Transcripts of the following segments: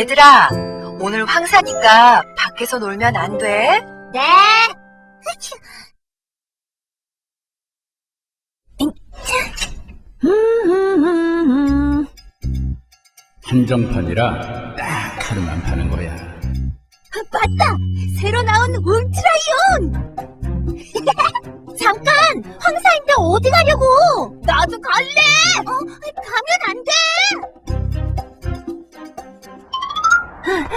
얘들아, 오늘 황사니까 밖에서 놀면 안 돼. 네. 한정판이라 딱 하루만 파는 거야. 맞다! 새로 나온 울트라이온! 잠깐! 황사인데 어디 가려고? 나도 갈래!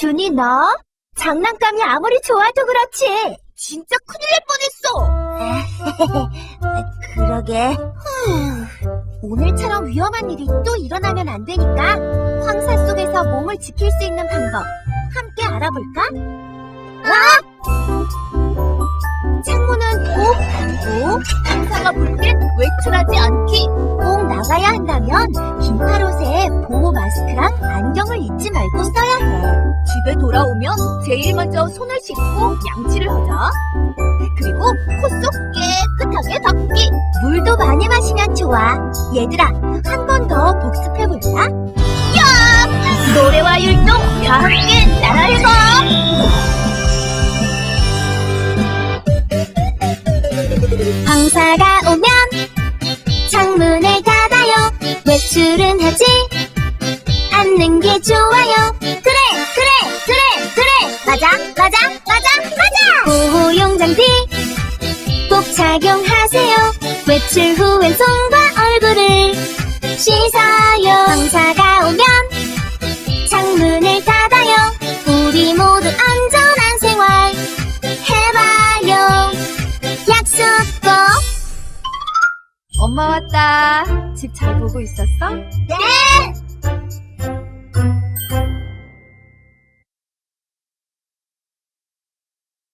준이 너? 장난감이 아무리 좋아도 그렇지. 진짜 큰일 날 뻔했어. 그러게. 오늘처럼 위험한 일이 또 일어나면 안 되니까 황사 속에서 몸을 지킬 수 있는 방법 함께 알아볼까? 아! 창문은 꼭 닫고 황사가 볼 땐 외출하지 않기. 꼭 나가야 한다면 긴팔 옷에 보호 마스크랑 안경을. 집에 돌아오면 제일 먼저 손을 씻고 양치를 하자. 그리고 코 속 깨끗하게 닦기. 물도 많이 마시면 좋아. 얘들아, 한 번 더 복습해볼까? 야! 노래와 율동 다 함께 따라해봐! 황사가 오면 창문을 닫아요. 외출은 하지 착용하세요. 외출 후엔 손과 얼굴을 씻어요. 황사가 오면 창문을 닫아요. 우리 모두 안전한 생활 해봐요. 약속 꼭. 엄마 왔다. 집 잘 보고 있었어? 네.